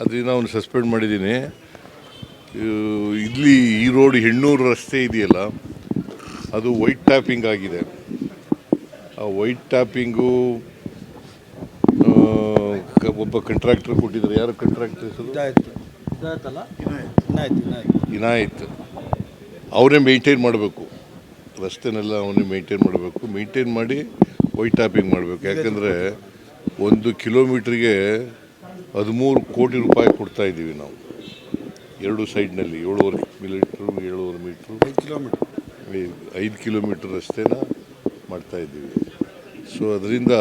ಅದರಿಂದ ಅವನು ಸಸ್ಪೆಂಡ್ ಮಾಡಿದ್ದೀನಿ. ಇಲ್ಲಿ ಈ ರೋಡ್ ಹೆಣ್ಣೂರು ರಸ್ತೆ ಇದೆಯಲ್ಲ ಅದು ವೈಟ್ ಟ್ಯಾಪಿಂಗ್ ಆಗಿದೆ. ಆ ವೈಟ್ ಟ್ಯಾಪಿಂಗು ಒಬ್ಬ ಕಂಟ್ರಾಕ್ಟರ್ ಕೊಟ್ಟಿದ್ದಾರೆ. ಯಾರು ಕಂಟ್ರಾಕ್ಟರ್ ಹೆಸರು? ಇನಾಯತ್. ಅವರೇ ಮೇಂಟೈನ್ ಮಾಡಬೇಕು. ರಸ್ತೆನೆಲ್ಲ ಅವನೇ ಮೇಂಟೈನ್ ಮಾಡಬೇಕು. ಮೇಂಟೈನ್ ಮಾಡಿ ವೈಟ್ ಟ್ಯಾಪಿಂಗ್ ಮಾಡಬೇಕು. ಯಾಕಂದರೆ ಒಂದು ಕಿಲೋಮೀಟ್ರಿಗೆ ಹದಿಮೂರು ಕೋಟಿ ರೂಪಾಯಿ ಕೊಡ್ತಾ ಇದ್ದೀವಿ ನಾವು. ಎರಡು ಸೈಡ್ನಲ್ಲಿ ಏಳುವರೆ ಮೀಟ್ರು ಏಳುವರೆ ಮೀಟ್ರು. ಐದು ಕಿಲೋಮೀಟ್ರ್. ಐದು ಕಿಲೋಮೀಟ್ರ್ ರಸ್ತೆನ ಮಾಡ್ತಾ ಇದ್ದೀವಿ. ಸೊ ಅದರಿಂದ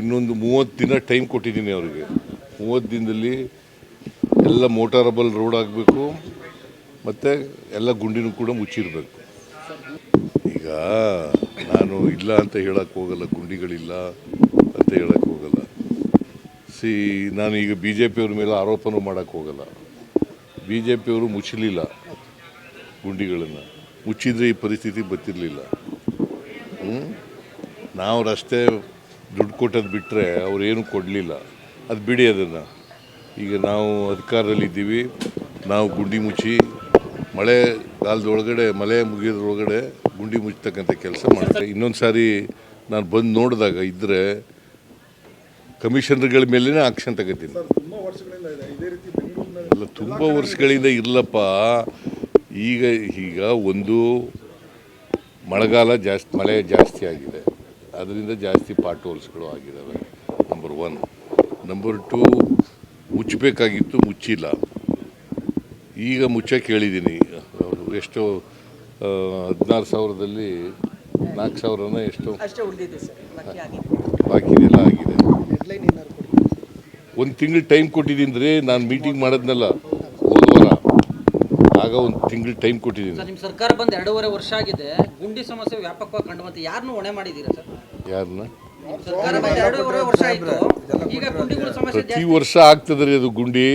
ಇನ್ನೊಂದು ಮೂವತ್ತು ದಿನ ಟೈಮ್ ಕೊಟ್ಟಿದ್ದೀನಿ ಅವರಿಗೆ. ಮೂವತ್ತು ದಿನದಲ್ಲಿ ಎಲ್ಲ ಮೋಟಾರಬಲ್ ರೋಡ್ ಆಗಬೇಕು ಮತ್ತು ಎಲ್ಲ ಗುಂಡಿನೂ ಕೂಡ ಮುಚ್ಚಿರಬೇಕು. ಈಗ ನಾನು ಇಲ್ಲ ಅಂತ ಹೇಳಕ್ಕೆ ಹೋಗಲ್ಲ ಗುಂಡಿಗಳಿಲ್ಲ ಅಂತ ಹೇಳಕ್ಕೆ ಹೋಗಲ್ಲ. ಸಿ, ನಾನು ಈಗ ಬಿ ಜೆ ಪಿಯವ್ರ ಮೇಲೆ ಆರೋಪನೂ ಮಾಡೋಕ್ಕೆ ಹೋಗಲ್ಲ. ಬಿ ಜೆ ಪಿಯವರು ಮುಚ್ಚಲಿಲ್ಲ ಗುಂಡಿಗಳನ್ನು. ಮುಚ್ಚಿದರೆ ಈ ಪರಿಸ್ಥಿತಿ ಬತ್ತಿರಲಿಲ್ಲ ಹ್ಮ್? ನಾವು ರಸ್ತೆ ದುಡ್ಡು ಕೊಟ್ಟದ್ದು ಬಿಟ್ಟರೆ ಏನು ಕೊಡಲಿಲ್ಲ. ಅದು ಬಿಡಿ ಅದನ್ನು. ಈಗ ನಾವು ಅಧಿಕಾರದಲ್ಲಿದ್ದೀವಿ. ನಾವು ಗುಂಡಿ ಮುಚ್ಚಿ ಮಳೆ ಕಾಲದೊಳಗಡೆ, ಮಳೆ ಮುಗಿಯೋದ್ರೊಳಗಡೆ ಗುಂಡಿ ಮುಚ್ಚತಕ್ಕಂಥ ಕೆಲಸ ಮಾಡ್ತೀವಿ. ಇನ್ನೊಂದು ಸಾರಿ ನಾನು ಬಂದು ನೋಡಿದಾಗ ಇದ್ದರೆ ಕಮಿಷನರ್ಗಳ ಮೇಲೇ ಆಕ್ಷನ್ ತಗೋತೀನಿ. ತುಂಬ ವರ್ಷಗಳಿಂದ ಇದೆ. ಇದೇ ರೀತಿ ಬೆಂಗಳೂರಿನಲ್ಲಿ ಅಲ್ಲ ತುಂಬ ವರ್ಷಗಳಿಂದ ಇಲ್ಲಪ್ಪ ಈಗ ಈಗ ಒಂದು ಮಳೆಗಾಲ ಜಾಸ್ತಿ ಮಳೆ ಜಾಸ್ತಿ ಆಗಿದೆ. ಅದರಿಂದ ಜಾಸ್ತಿ ಪಾಟ್ ಹೋಲ್ಸ್ಗಳು ಆಗಿದ್ದಾವೆ ನಂಬರ್ ಒನ್ ನಂಬರ್ ಟು ಮುಚ್ಚಬೇಕಾಗಿತ್ತು ಮುಚ್ಚಿಲ್ಲ. ಈಗ ಮುಚ್ಚಕ್ಕೆ ಹೇಳಿದ್ದೀನಿ ಎಷ್ಟೋ ಹದಿನಾರು ಸಾವಿರದಲ್ಲಿ ನಾಲ್ಕು ಸಾವಿರನ ಎಷ್ಟೋ ಅಷ್ಟೇ ಉಳಿದಿದೆ ಸರ್. ಬಾಕಿ ಆಗಿದೆ. ಒಂದು ತಿಂಗಳು ಟೈಮ್ ಕೊಟ್ಟಿದ್ದೀನಿ ನಾನು ಮೀಟಿಂಗ್ ಮಾಡಿದ್ನಲ್ಲ ಹೋದ ವಾರ. ಆಗ ಒಂದು ತಿಂಗಳು ಟೈಮ್ ಕೊಟ್ಟಿದ್ದೀನಿ ಸರ್ ನಿಮ್ಮ ಸರ್ಕಾರ ಬಂದು ಎರಡೂವರೆ ವರ್ಷ ಆಗಿದೆ ಗುಂಡಿ ಸಮಸ್ಯೆ ವ್ಯಾಪಕವಾಗಿ ಕಂಡು ಮತ್ತೆ ಯಾರನ್ನು ಹೊಣೆ ಮಾಡಿದ್ದೀರಾ ಸರ್? ಯಾರನ್ನ ನಿಮ್ಮ ಸರ್ಕಾರ ಬಂದು ಎರಡೂವರೆ ವರ್ಷ ಆಯಿತು ಈಗ ಗುಂಡಿಗಳ ಸಮಸ್ಯೆ ಪ್ರತಿ ವರ್ಷ ಆಗ್ತದೆ ರೀ ಅದು ಗುಂಡಿ.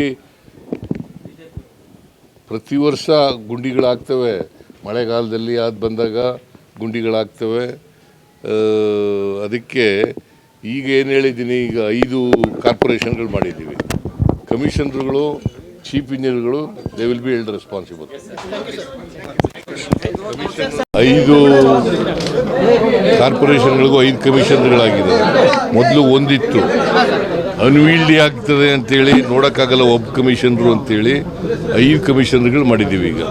ಪ್ರತಿ ವರ್ಷ ಗುಂಡಿಗಳಾಗ್ತವೆ. ಮಳೆಗಾಲದಲ್ಲಿ ಅದು ಬಂದಾಗ ಗುಂಡಿಗಳಾಗ್ತವೆ. ಅದಕ್ಕೆ ಈಗ ಏನು ಹೇಳಿದ್ದೀನಿ, ಈಗ ಐದು ಕಾರ್ಪೊರೇಷನ್ಗಳು ಮಾಡಿದ್ದೀವಿ. ಕಮಿಷನರ್ಗಳು, ಚೀಫ್ ಇಂಜಿನಿಯರ್ಗಳು they will be held responsible ಐದು ಕಾರ್ಪೊರೇಷನ್ಗಳಿಗೂ ಐದು ಕಮಿಷನರ್ಗಳಾಗಿದೆ. ಮೊದಲು ಒಂದಿತ್ತು. ಅನ್ವೀಲ್ಡಿ ಆಗ್ತದೆ ಅಂತೇಳಿ, ನೋಡೋಕ್ಕಾಗಲ್ಲ ಒಬ್ಬ ಕಮಿಷನರು ಅಂತೇಳಿ, ಐದು ಕಮಿಷನರ್ಗಳು ಮಾಡಿದ್ದೀವಿ ಈಗ.